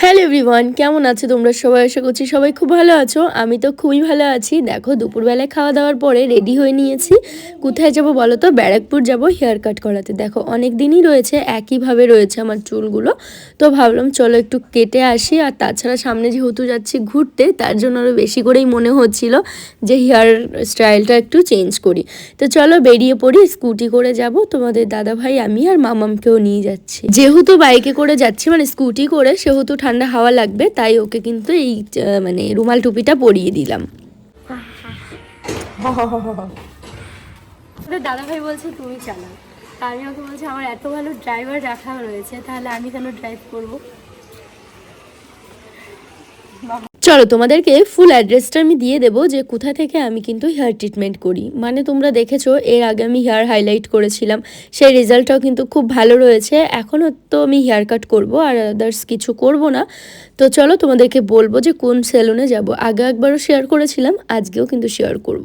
Hello everyone কেমন আছো তোমরা সবাই? আশা করছি সবাই খুব ভালো আছো। আমি তো খুবই ভালো আছি। দেখো, দুপুরবেলায় খাওয়া দাওয়ার পরে রেডি হয়ে নিয়েছি। কোথায় যাব বলো তো? ব্যারাকপুর যাব হেয়ার কাট করাতে। দেখো অনেক দিনই রয়েছে, একইভাবে রয়েছে আমার চুলগুলো। তো ভাবলাম, চলো একটু কেটে আসি। আর তাছাড়া সামনে যেহেতু যাচ্ছি ঘুরতে, তার জন্য আরও বেশি করেই মনে হচ্ছিল যে হেয়ার স্টাইলটা একটু চেঞ্জ করি। তো চলো বেরিয়ে পড়ি স্কুটি করে যাব। তোমাদের দাদা ভাই আমি আর মামামকেও নিয়ে যাচ্ছি। যেহেতু বাইকে করে যাচ্ছি মানে স্কুটি করে, সেহেতু ঠান্ডা হাওয়া লাগবে, তাই ওকে কিন্তু এই মানে রুমাল টুপিটা পরিয়ে দিলাম। দাদা ভাই বলছে, তুমি চালাও। আমি ওকে বলছি, আমার এত ভালো ড্রাইভার রাখা রয়েছে, তাহলে আমি কেন ড্রাইভ করব? চলো তোমাদেরকে ফুল অ্যাড্রেসটা আমি দিয়ে দেবো যে কোথা থেকে আমি কিন্তু হেয়ার ট্রিটমেন্ট করি। মানে তোমরা দেখেছ, এর আগে আমি হেয়ার হাইলাইট করেছিলাম, সেই রেজাল্টটাও কিন্তু খুব ভালো রয়েছে। এখনও তো আমি হেয়ার কাট করব আর আদার্স কিছু করব না। তো চলো তোমাদেরকে বলব যে কোন সেলুনে যাব। আগে একবারও শেয়ার করেছিলাম, আজকেও কিন্তু শেয়ার করব।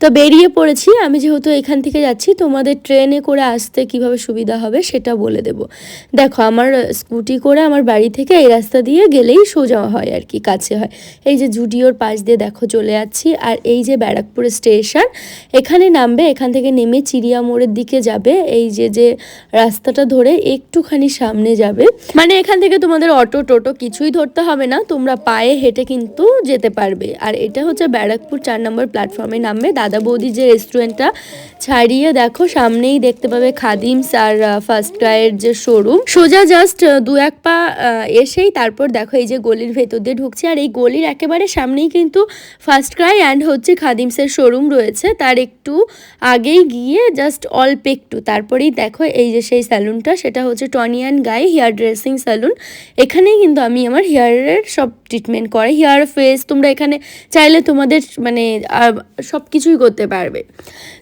তো বেরিয়ে পড়েছি, আমি যেহেতু এখান থেকে যাচ্ছি, তোমাদের ট্রেনে করে আসতে কীভাবে সুবিধা হবে সেটা বলে দেব। দেখো, আমার স্কুটি করে আমার বাড়ি থেকে এই রাস্তা দিয়ে গেলেই সোজা হয় আর কি, কাছে হয়। এই যে জুডিওর পাশ দিয়ে দেখো চলে যাচ্ছি। আর এই যে ব্যারাকপুর স্টেশন, এখানে নামবে, এখান থেকে নেমে চিড়িয়া মোড়ের দিকে যাবে। এই যে যে রাস্তাটা ধরে একটুখানি সামনে যাবে। মানে এখান থেকে তোমাদের অটো, টোটো কিছুই ধরতে হবে না, তোমরা পায়ে হেঁটে কিন্তু যেতে পারবে। আর এটা হচ্ছে ব্যারাকপুর চার নম্বর প্ল্যাটফর্মে নামবে। দাদা বৌদি যে রেস্টুরেন্টটা, ছাড়িয়ে দেখো, সামনেই দেখতে পাবে খাদিমস আর ফার্স্ট ক্রাইয়ের যে শোরুম। সোজা জাস্ট দু এক পা এসেই তারপর দেখো এই যে গলির ভেতর দিয়ে ঢুকছে। আর এই গলির একেবারে সামনেই কিন্তু ফার্স্ট ক্রাই অ্যান্ড হচ্ছে খাদিমসের শোরুম রয়েছে। তার একটু আগেই গিয়ে জাস্ট অল্প একটু। তারপরেই দেখো এই যে সেই স্যালুনটা সেটা হচ্ছে Tony and Guy hair dressing salon এখানেই কিন্তু আমি আমার হেয়ারের সব ট্রিটমেন্ট করে হেয়ার ফেস তোমরা এখানে চাইলে তোমাদের মানে সব কিছুই করতে পারবে।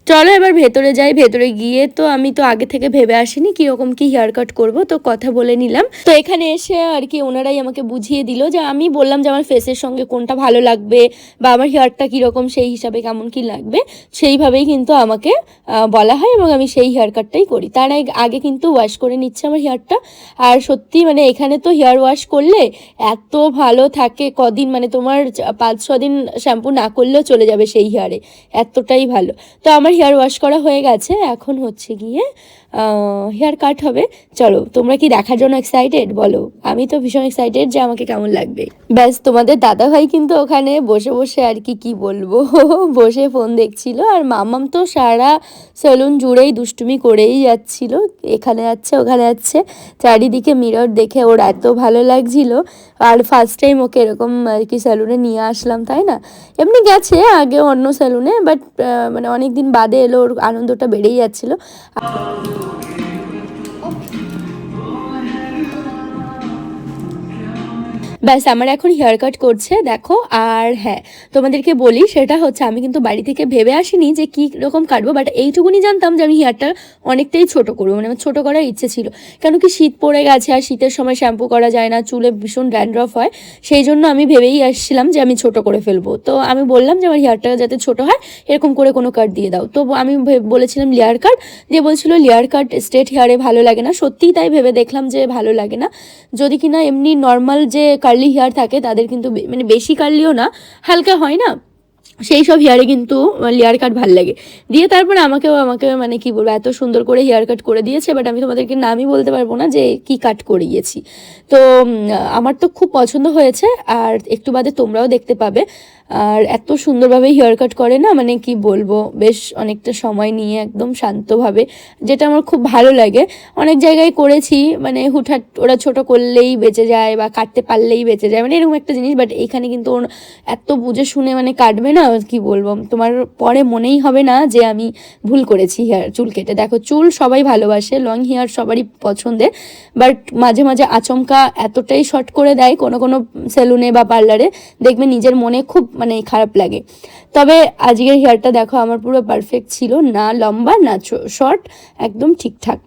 চলো এবার ভেতরে যাই, ভেতরে গিয়ে তো আমি তো আগে থেকে ভেবে আসিনি কীরকম কি হেয়ার কাট করব, তো কথা বলে নিলাম। তো এখানে এসে আর কি ওনারাই আমাকে বুঝিয়ে দিল যে আমি বললাম যে আমার ফেসের সঙ্গে কোনটা ভালো লাগবে বা আমার হেয়ারটা কীরকম, সেই হিসাবে কেমন কি লাগবে। সেইভাবেই কিন্তু আমাকে বলা হয় এবং আমি সেই হেয়ার কাটটাই করি। তার আগে- কিন্তু ওয়াশ করে নিচ্ছে আমার হেয়ারটা আর সত্যি মানে এখানে তো হেয়ার ওয়াশ করলে এত ভালো থাকে, কদিন মানে তোমার পাঁচ ছ দিন শ্যাম্পু না করলেও চলে যাবে সেই হেয়ারে এতটাই ভালো। তো আমার হেয়ার ওয়াশ করা হয়ে গেছে এখন হচ্ছে গিয়ে হেয়ার কাট হবে। চলো, তোমরা কি দেখার জন্য এক্সাইটেড বলো, আমি তো ভীষণ এক্সাইটেড যে আমাকে কেমন লাগবে। ব্যাস, তোমাদের দাদা ভাই কিন্তু ওখানে বসে বসে আর কি কি বলব? বসে ফোন দেখছিল আর মামাম তো সারা সেলুন জুড়েই দুষ্টুমি করেই যাচ্ছিল। এখানে যাচ্ছে, ওখানে যাচ্ছে। চারিদিকে মিরর দেখে ওর এত ভালো লাগছিল। আর ফার্স্ট টাইম ওকে এরকম আর কি সেলুনে নিয়ে আসলাম, তাই না? এমনি গেছে আগে অন্য সেলুনে বাট মানে অনেক দিন বাদে এলো, ওর আনন্দটা বেড়েই যাচ্ছিল। Hallelujah. ব্যাস, আমার এখন হেয়ার কাট করছে, দেখো, আর হ্যাঁ তোমাদেরকে বলি, সেটা হচ্ছে আমি কিন্তু বাড়ি থেকে ভেবে আসিনি যে কী রকম কাটবো বাট এইটুকুনি জানতাম যে আমি হেয়ারটা অনেকটাই ছোট করব মানে আমার ছোটো করার ইচ্ছে ছিল। কেন কি শীত পড়ে গেছে আর শীতের সময় শ্যাম্পু করা যায় না, চুলে ভীষণ ড্যান্ড্রফ হয়, সেই জন্য আমি ভেবেই আসছিলাম যে আমি ছোট করে ফেলব। তো আমি বললাম যে আমার হেয়ারটা যাতে ছোট হয়, এরকম করে কোনো কাট দিয়ে দাও। তো আমি বলেছিলাম লেয়ার কাট দিয়ে বলছিল লেয়ার কাট স্ট্রেট হেয়ারে ভালো লাগে না, সত্যিই তাই ভেবে দেখলাম যে ভালো লাগে না। যদি কিনা এমনি নর্মাল যে কার্লি হেয়ার থাকে, তাদের কিন্তু মানে বেশি কার্লিও না, হালকা হয় না। সেই সব হেয়ারে কিন্তু লেয়ার কাট ভালো লাগে। দিয়ে তারপর আমাকেও, আমাকে মানে কি বলব, এত সুন্দর করে হেয়ার কাট করে দিয়েছে বাট আমি তোমাদেরকে নামই বলতে পারব না যে কি কাট করিয়েছি। তো আমার তো খুব পছন্দ হয়েছে, আর একটু বাদে তোমরাও দেখতে পাবে। আর এত সুন্দরভাবে হেয়ার কাট করে না? মানে কি বলব? বেশ অনেকটা সময় নিয়ে একদম শান্তভাবে, যেটা আমার খুব ভালো লাগে। অনেক জায়গায় করেছি মানে হুটহাট ওরা ছোট করলেই বেঁচে যায় বা কাটতে পারলেই বেঁচে যায়। মানে এরকম একটা জিনিস বাট এখানে কিন্তু ওর এত বুঝে শুনে মানে কাটবে না, কি বলব? তোমার পরে মনেই হবে না যে আমি ভুল করেছি হেয়ার চুল কেটে। দেখো, চুল সবাই ভালোবাসে লং হেয়ার সবারই পছন্দের বাট মাঝে মাঝে আচমকা এতটাই শর্ট করে দেয় কোনো কোনো সেলুনে বা পার্লারে দেখবে নিজের মনে খুব মানে খারাপ লাগে। তবে আজকের হেয়ারটা দেখো আমার পুরো পারফেক্ট ছিল না লম্বা না শর্ট একদম ঠিকঠাক।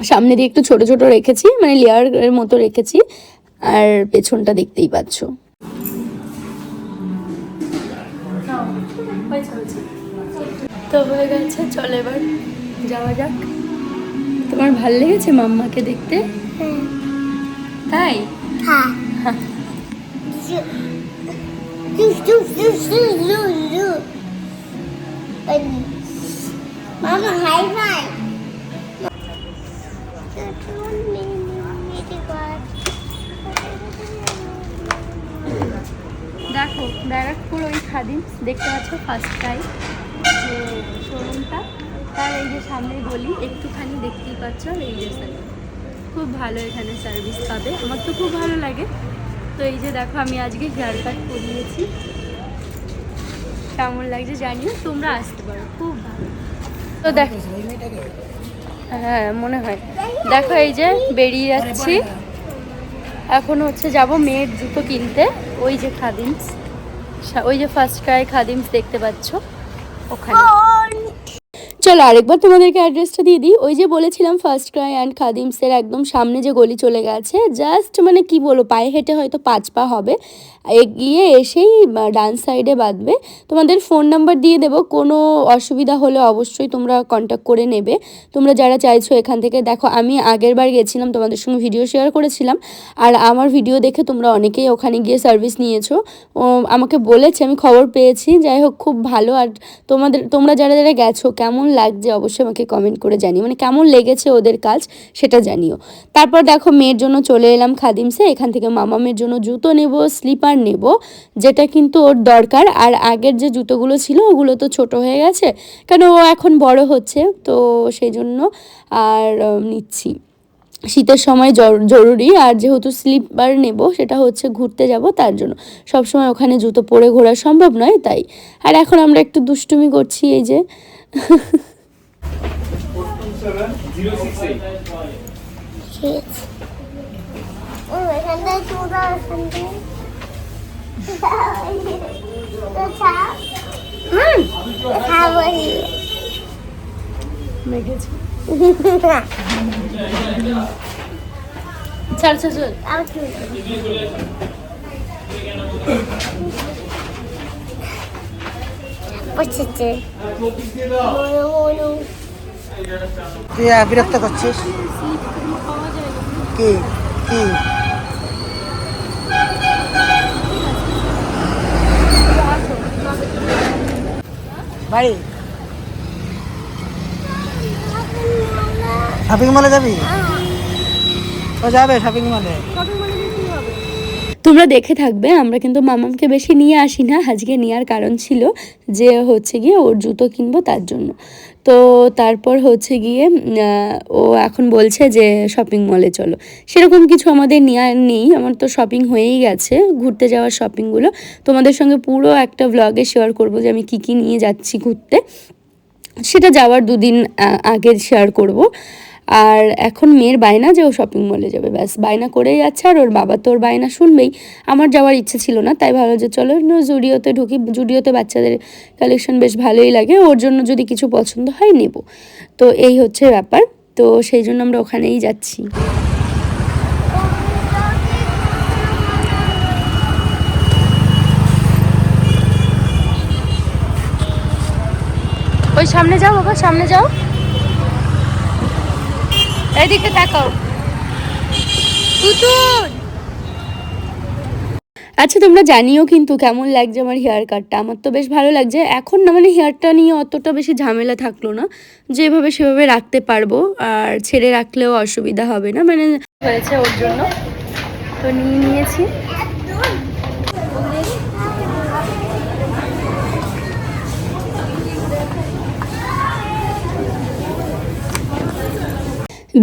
সামনে দিয়ে একটু ছোট ছোট রেখেছি মানে লেয়ারের মতো রেখেছি আর পেছনটা দেখতেই পাচ্ছ। তো হয়ে গেছে চল এবার যাওয়া যাক। তোমার ভালো লেগেছে মাম্মাকে দেখতে? তাই? হ্যাঁ। মামা হাই ফাই দেখো, ব্যারাকপুর ওই খাদিম, দেখতে পাচ্ছ ফার্স্ট টাইম যে শোরুমটা তার এই যে সামনে গলি, একটুখানি দেখতেই পাচ্ছ, এই যে খুব ভালো এখানে সার্ভিস পাবে। আমার তো খুব ভালো লাগে। তো এই যে দেখো, আমি আজকে হেয়ার কাট করিয়েছি কেমন লাগছে জানিও, তোমরা আসতে পারো, খুব ভালো। তো দেখো হ্যাঁ মনে হয়। দেখো এই যে বেরিয়ে যাচ্ছি। এখন হচ্ছে যাব মেয়ের জুতো কিনতে, ওই যে খাদিমস। ওই যে ফার্স্ট ক্রাই খাদিমস দেখতে পাচ্ছ, ওখানে। চলো আরেকবার তোমাদেরকে অ্যাড্রেসটা দিয়ে দিই। ওই যে বলেছিলাম ফার্স্ট ক্রাই অ্যান্ড খাদিমসের একদম সামনে যে গলি চলে গেছে জাস্ট মানে কি বলো পায়ে হেঁটে হয়তো পাঁচ পা হবে। এগিয়ে এসেই ডান সাইডে বাঁধবে। তোমাদের ফোন নাম্বার দিয়ে দেবো, কোনো অসুবিধা হলে অবশ্যই তোমরা কন্ট্যাক্ট করে নেবে। তোমরা যারা চাইছো এখান থেকে, দেখো আমি আগের বার গেছিলাম, তোমাদের সঙ্গে ভিডিও শেয়ার করেছিলাম। আর আমার ভিডিও দেখে তোমরা অনেকেই ওখানে গিয়ে সার্ভিস নিয়েছো। আমাকে বলেছে, আমি খবর পেয়েছি। যাই হোক, খুব ভালো। আর তোমাদের, তোমরা যারা যারা গেছো, কেমন লাগছে অবশ্যই আমাকে কমেন্ট করে জানিও। মানে কেমন লেগেছে ওদের কাজ সেটা জানিও। তারপর দেখো মেয়ের জন্য চলে এলাম খাদিমসে এখান থেকে মামামের জন্য জুতো নেব স্লিপার নেব, যেটা কিন্তু ওর দরকার। আর আগের যে জুতোগুলো ছিল ওগুলো তো ছোট হয়ে গেছে। কেন ও এখন বড় হচ্ছে, তো সেই জন্য আর নিচ্ছি। শীতের সময় জর- জরুরি আর যেহেতু স্লিপার নেব সেটা হচ্ছে ঘুরতে যাব তার জন্য। সব সময় ওখানে জুতো পরে ঘোরা সম্ভব নয় তাই। আর এখন আমরা একটু দুষ্টুমি করছি এই যে। মেঘেছে। ছাড় ছাড় মনো তুই বিরক্ত করছিস? কি কি? বাড়ি? শপিং মলে যাবি? ও যাবে শপিং মলে তোমরা দেখে থাকবে আমরা কিন্তু মামামকে বেশি নিয়ে আসি না আজকে নেওয়ার কারণ ছিল যে হচ্ছে গিয়ে ওর জুতো কিনবো তার জন্য। তো তারপর হচ্ছে গিয়ে ও এখন বলছে যে শপিং মলে চলো। সেরকম কিছু আমাদের নেওয়ার নেই আমার তো শপিং হয়েই গেছে ঘুরতে যাওয়ার শপিংগুলো তোমাদের সঙ্গে পুরো একটা ব্লগে শেয়ার করব যে আমি কী কী নিয়ে যাচ্ছি ঘুরতে। সেটা যাওয়ার দুদিন আগে শেয়ার করব। আর এখন মেয়ের বায়না যে ও শপিং মলে যাবে, ব্যাস। বায়না করেই যাচ্ছে আর ওর বাবা তো ওর বায়না শুনবেই। আমার যাওয়ার ইচ্ছে ছিল না, তাই ভালো যে চলো জুডিওতে ঢুকি। জুডিওতে বাচ্চাদের কালেকশন বেশ ভালোই লাগে, ওর জন্য যদি কিছু পছন্দ হয় নেব। তো এই হচ্ছে ব্যাপার, তো সেই জন্য আমরা ওখানেই যাচ্ছি। ওই সামনে যাও বাবা, সামনে যাও। এদিকে তাকাও। তুতুন আচ্ছা তোমরা জানিও কিন্তু কেমন লাগছে আমার হেয়ার কাটটা আমার তো বেশ ভালো লাগছে। এখন না মানে হেয়ারটা নিয়ে অতটা বেশি ঝামেলা থাকল না। যেভাবে সেভাবে রাখতে পারব আর ছেড়ে রাখলেও অসুবিধা হবে না। মানে হয়েছে ওর জন্য। তো নিয়ে নিয়েছি।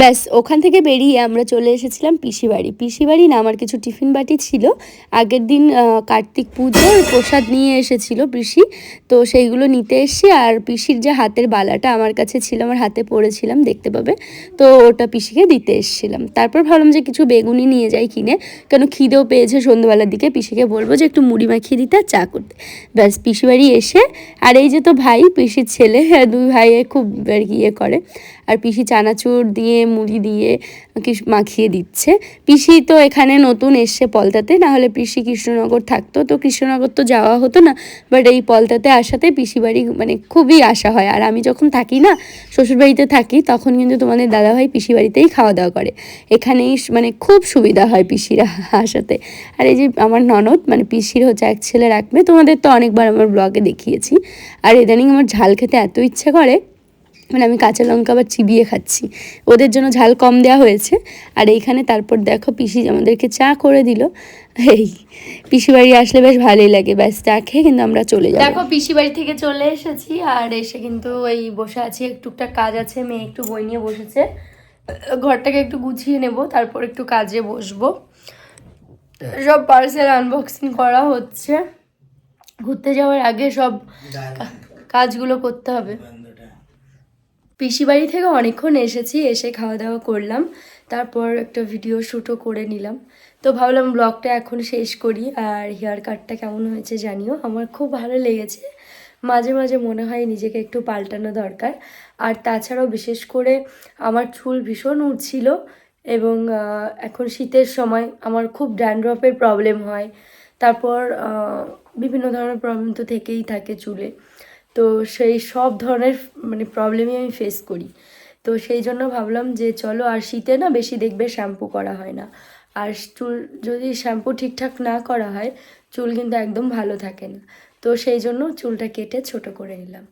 ব্যাস ওখান থেকে বেরিয়ে আমরা চলে এসেছিলাম পিসি বাড়ি পিসি বাড়ি না আমার কিছু টিফিন বাটি ছিল। আগের দিন কার্তিক পুজোর প্রসাদ নিয়ে এসেছিল পিসি। তো সেইগুলো নিতে এসেছি আর পিসির যে হাতের বালাটা আমার কাছে ছিল আমার হাতে পড়েছিলাম দেখতে পাবে। তো ওটা পিসিকে দিতে এসেছিলাম। তারপর ভাবলাম যে কিছু বেগুনি নিয়ে যাই কিনে। কেন খিদেও পেয়েছে সন্ধ্যাবেলার দিকে পিসিকে বলব যে একটু মুড়ি মাখিয়ে দিতে আর চা করতে। ব্যাস পিসি বাড়ি এসে আর এই যে তো ভাই পিসির ছেলে হ্যাঁ, দুই ভাইয়ে খুব আর কি ইয়ে করে। আর পিসি চানাচুর দিয়ে, মুড়ি দিয়ে মাখিয়ে দিচ্ছে। পিসি তো এখানে নতুন এসছে পলতাতে, না হলে পিসি কৃষ্ণনগর থাকতো। তো কৃষ্ণনগর তো যাওয়া হতো না বাট এই পলতাতে আসাতে পিসি বাড়ি মানে খুবই আশা হয়। আর আমি যখন থাকি না, শ্বশুরবাড়িতে থাকি, তখন কিন্তু তোমাদের দাদাভাই পিসি বাড়িতেই খাওয়া দাওয়া করে। এখানেই মানে খুব সুবিধা হয় পিসিরা আসাতে। আর এই যে আমার ননদ মানে পিসির হচ্ছে এক ছেলে রাখবে, তোমাদের তো অনেকবার আমার ব্লগে দেখিয়েছি। আর ইদানিং আমার ঝাল খেতে এত ইচ্ছে করে মানে আমি কাঁচা লঙ্কা আবার চিবিয়ে খাচ্ছি। ওদের জন্য ঝাল কম দেওয়া হয়েছে। আর এইখানে তারপর দেখো পিসি আমাদেরকে চা করে দিল। এই পিসি বাড়ি আসলে বেশ ভালোই লাগে। ব্যাস চা খেয়ে কিন্তু আমরা চলে যাই দেখো পিসি বাড়ি থেকে চলে এসেছি আর এসে কিন্তু এই বসে আছি। একটুকটা কাজ আছে। মেয়ে একটু বই নিয়ে বসেছে। ঘরটাকে একটু গুছিয়ে নেব। তারপর একটু কাজে বসবো। সব পার্সেল আনবক্সিং করা হচ্ছে। ঘুরতে যাওয়ার আগে সব কাজগুলো করতে হবে। পিসি বাড়ি থেকে অনেকক্ষণ এসেছি, এসে খাওয়া দাওয়া করলাম। তারপর একটা ভিডিও শ্যুটও করে নিলাম। তো ভাবলাম ব্লগটা এখন শেষ করি, আর হেয়ার কাটটা কেমন হয়েছে জানিও। আমার খুব ভালো লেগেছে। মাঝে মাঝে মনে হয় নিজেকে একটু পাল্টানো দরকার। আর তাছাড়াও বিশেষ করে আমার চুল ভীষণ উঠছিল এবং এখন শীতের সময় আমার খুব ড্যান্ড্রফের প্রবলেম হয়। তারপর বিভিন্ন ধরনের প্রবলেম তো থেকেই থাকে চুলে। তো সেই সব ধরনের মানে প্রবলেমই আমি ফেস করি। তো সেই জন্য ভাবলাম যে চলো আর শীতে না বেশি দেখবে শ্যাম্পু করা হয় না। আর চুল যদি শ্যাম্পু ঠিকঠাক না করা হয়, চুল কিন্তু একদম ভালো থাকে না। তো সেই জন্য চুলটা কেটে ছোট করে নিলাম।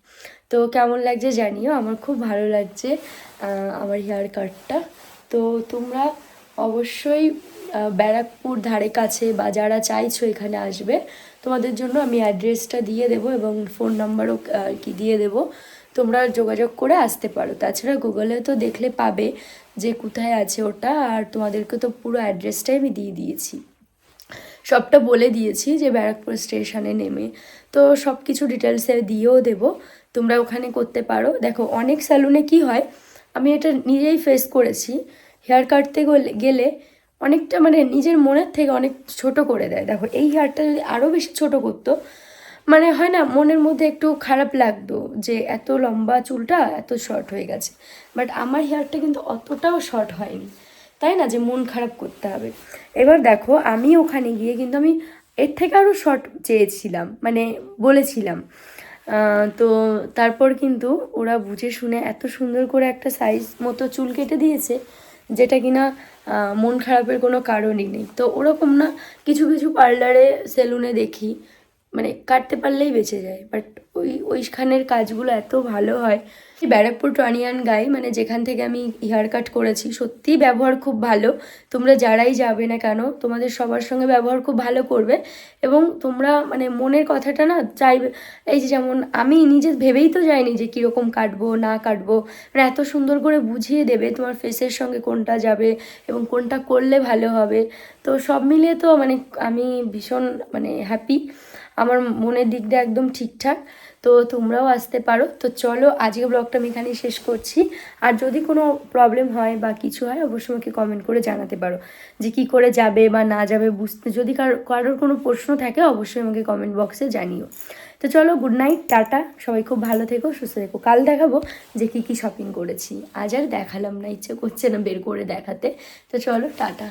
তো কেমন লাগছে জানিও, আমার খুব ভালো লাগছে আমার হেয়ার কাটটা তো তোমরা অবশ্যই ব্যারাকপুর ধারে কাছে বা যারা চাইছো এখানে আসবে, তোমাদের জন্য আমি অ্যাড্রেসটা দিয়ে দেবো এবং ফোন নাম্বারও কি দিয়ে দেবো। তোমরা যোগাযোগ করে আসতে পারো। তাছাড়া গুগলে তো দেখলে পাবে যে কোথায় আছে ওটা, আর তোমাদেরকে তো পুরো অ্যাড্রেসটাই আমি দিয়ে দিয়েছি। সবটা বলে দিয়েছি যে ব্যারাকপুর স্টেশনে নেমে। তো সব কিছু ডিটেলসে দিয়েও দেবো। তোমরা ওখানে করতে পারো। দেখো, অনেক স্যালুনে কি হয়, আমি এটা নিজেই ফেস করেছি। হেয়ার কাটতে গেলে- গেলে অনেকটা মানে নিজের মনের থেকে অনেক ছোট করে দেয়। দেখো, এই হেয়ারটা যদি আরও বেশি ছোট করতো মানে হয় না, মনের মধ্যে একটু খারাপ লাগতো যে এত লম্বা চুলটা এত শর্ট হয়ে গেছে। বাট আমার হেয়ারটা কিন্তু অতটাও শর্ট হয়নি। তাই না? যে মন খারাপ করতে হবে। এবার দেখো, আমি ওখানে গিয়ে কিন্তু আমি এর থেকে আরও শর্ট চেয়েছিলাম মানে বলেছিলাম। তো তারপর কিন্তু ওরা বুঝে শুনে এত সুন্দর করে একটা সাইজ মতো চুল কেটে দিয়েছে। যেটা কিনা মন খারাপের কোনো কারণই নেই। তো ওরকম না, কিছু কিছু পার্লারে সেলুনে দেখি মানে কাটতে পারলেই বেঁচে যায়। বাট ওই, ওইখানের কাজগুলো এত ভালো হয় ব্যারাকপুর টনিয়ান গাই মানে যেখান থেকে আমি হেয়ার কাট করেছি, সত্যিই ব্যবহার খুব ভালো। তোমরা যারাই যাবে না কেন, তোমাদের সবার সঙ্গে ব্যবহার খুব ভালো করবে। এবং তোমরা মানে মনের কথাটা না চাইবে, এই যে যেমন আমি নিজে ভেবেই তো যাইনি যে কীরকম কাটবো, না কাটবো। মানে এত সুন্দর করে বুঝিয়ে দেবে তোমার ফেসের সঙ্গে কোনটা যাবে এবং কোনটা করলে ভালো হবে। তো সব মিলিয়ে তো মানে আমি ভীষণ মানে হ্যাপি আমার মনের দিকটা একদম ঠিকঠাক, তো তোমরাও আসতে পারো। তো চলো আজকে ব্লগটা আমি এখানেই শেষ করছি। আর যদি কোনো প্রবলেম হয় বা কিছু হয়, অবশ্যই আমাকে কমেন্ট করে জানাতে পারো। যে কি করে যাবে বা না যাবে বুঝতে, যদি কারও, কারোর কোনো প্রশ্ন থাকে, অবশ্যই আমাকে কমেন্ট বক্সে জানিও। তো চলো গুড নাইট টাটা। সবাই খুব ভালো থেকো, সুস্থ থেকো। কাল দেখাবো যে কী কী শপিং করেছি। আজ আর দেখালাম না, ইচ্ছে করছে না বের করে দেখাতে। তো চলো, টাটা।